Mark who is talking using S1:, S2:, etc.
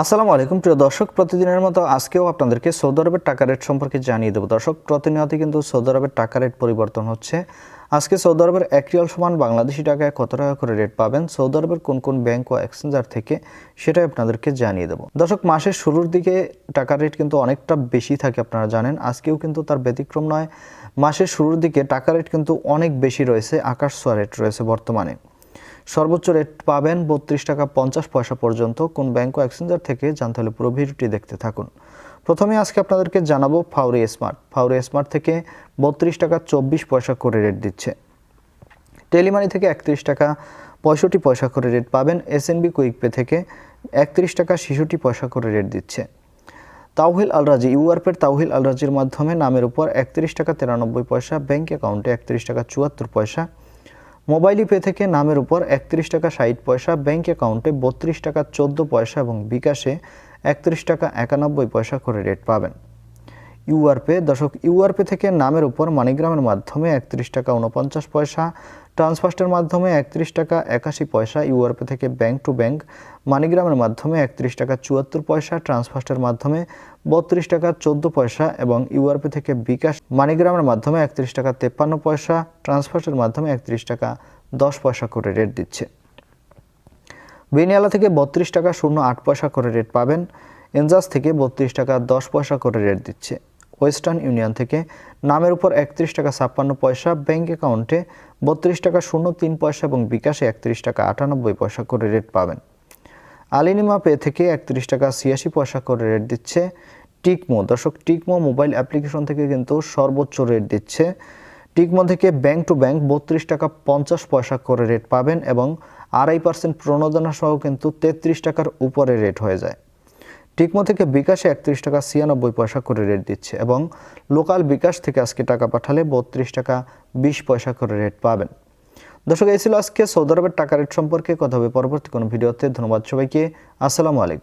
S1: আসসালামু আলাইকুম, প্রিয় দর্শক, প্রতিদিনের মতো আজকেও আপনাদেরকে সৌদি আরবের টাকা রেট সম্পর্কে জানিয়ে দেবো। দর্শক প্রতিনিয়ত কিন্তু সৌদি আরবের টাকা রেট পরিবর্তন হচ্ছে। আজকে সৌদি আরবের এক রিয়াল সমান বাংলাদেশি টাকায় কত টাকা করে রেট পাবেন? সৌদি আরবের কোন কোন ব্যাংক ও এক্সচেঞ্জার থেকে সেটাই আপনাদেরকে জানিয়ে দেবো। দর্শক, মাসের শুরুর দিকে টাকার রেট কিন্তু অনেকটা বেশি থাকে আপনারা জানেন। আজকেও কিন্তু তার ব্যতিক্রম নয়। মাসের শুরুর দিকে টাকা রেট কিন্তু অনেক বেশি রয়েছে, আকাশ ছোঁয়া রেট রয়েছে বর্তমানে। সর্বোচ্চ রেট পাবেন বত্রিশ টাকা পঞ্চাশ পয়সা পর্যন্ত। কোন ব্যাংক ও এক্সচেঞ্জার থেকে জানতে হলে পুরো ভিডিওটি দেখতে থাকুন। প্রথমে আজকে আপনাদেরকে জানাব ফাউরি স্মার্ট ফাউরি স্মার্ট থেকে বত্রিশ টাকা চব্বিশ পয়সা করে রেট দিচ্ছে। টেলিমানি থেকে একত্রিশ টাকা পঁয়ষট্টি পয়সা করে রেট পাবেন। এসএনবি কুইক পে থেকে একত্রিশ টাকা ছেষট্টি পয়সা করে রেট দিচ্ছে। তাওহিল আলরাজি ইউআরপের তাওহিল আলরাজির মাধ্যমে নামের উপর একত্রিশ টাকা তিরানব্বই পয়সা ব্যাঙ্ক অ্যাকাউন্টে একত্রিশ টাকা চুয়াত্তর পয়সা মোবাইল পে থেকে নামের উপর একত্রিশ টাকা ষাট পয়সা ব্যাঙ্ক অ্যাকাউন্টে বত্রিশ টাকা চোদ্দ পয়সা এবং বিকাশে একত্রিশ টাকা একানব্বই পয়সা করে রেট পাবেন। ইউআরপে, দর্শক, ইউআরপে থেকে নামের উপর মানিগ্রামের মাধ্যমে একত্রিশ টাকা উনপঞ্চাশ পয়সা, ট্রান্সফার্স্টের মাধ্যমে একত্রিশ টাকা একাশি পয়সা, ইউআরপে থেকে ব্যাংক টু ব্যাংক মানিগ্রামের মাধ্যমে একত্রিশ টাকা চুয়াত্তর পয়সা, ট্রান্সফার্স্টের মাধ্যমে বত্রিশ টাকা চোদ্দ পয়সা এবং ইউআরপে থেকে বিকাশ মানিগ্রামের মাধ্যমে একত্রিশ টাকা তেপ্পান্ন পয়সা, ট্রান্সফার্স্টের মাধ্যমে একত্রিশ টাকা দশ পয়সা করে রেট দিচ্ছে। বেনিয়ালা থেকে বত্রিশ টাকা শূন্য আট পয়সা করে রেট পাবেন। এনজাস থেকে বত্রিশ টাকা দশ পয়সা করে রেট দিচ্ছে। ওয়েস্টার্ন ইউনিয়ন থেকে। নামের উপর একত্রিশ টাকা ছাপ্পান্ন পয়সা, ব্যাংক অ্যাকাউন্টে বত্রিশ টাকা শূন্য তিন পয়সা এবং বিকাশে একত্রিশ টাকা আটানব্বই পয়সা করে রেট পাবেন। আলিনিমা পে থেকে একত্রিশ টাকা ছিয়াশি পয়সা করে রেট দিচ্ছে টিকমো। দর্শক, টিকমো মোবাইল অ্যাপ্লিকেশন থেকে কিন্তু সর্বোচ্চ রেট দিচ্ছে। টিকমো থেকে ব্যাংক টু ব্যাংক বত্রিশ টাকা পঞ্চাশ পয়সা করে রেট পাবেন এবং আড়াই পার্সেন্ট প্রণোদনা সহ কিন্তু তেত্রিশ টাকার উপরে রেট হয়ে যায়। টিকমো থেকে বিকাশে একত্রিশ টাকা ছিয়ানব্বই পয়সা করে রেট দিচ্ছে এবং লোকাল বিকাশ থেকে আজকে টাকা পাঠালে বত্রিশ টাকা বিশ পয়সা করে রেট পাবেন। দর্শক, এই ছিল আজকে সৌদি আরবের টাকা রেট সম্পর্কে। কথা হবে পরবর্তী কোনো ভিডিওতে। ধন্যবাদ সবাইকে। আসসালামু আলাইকুম।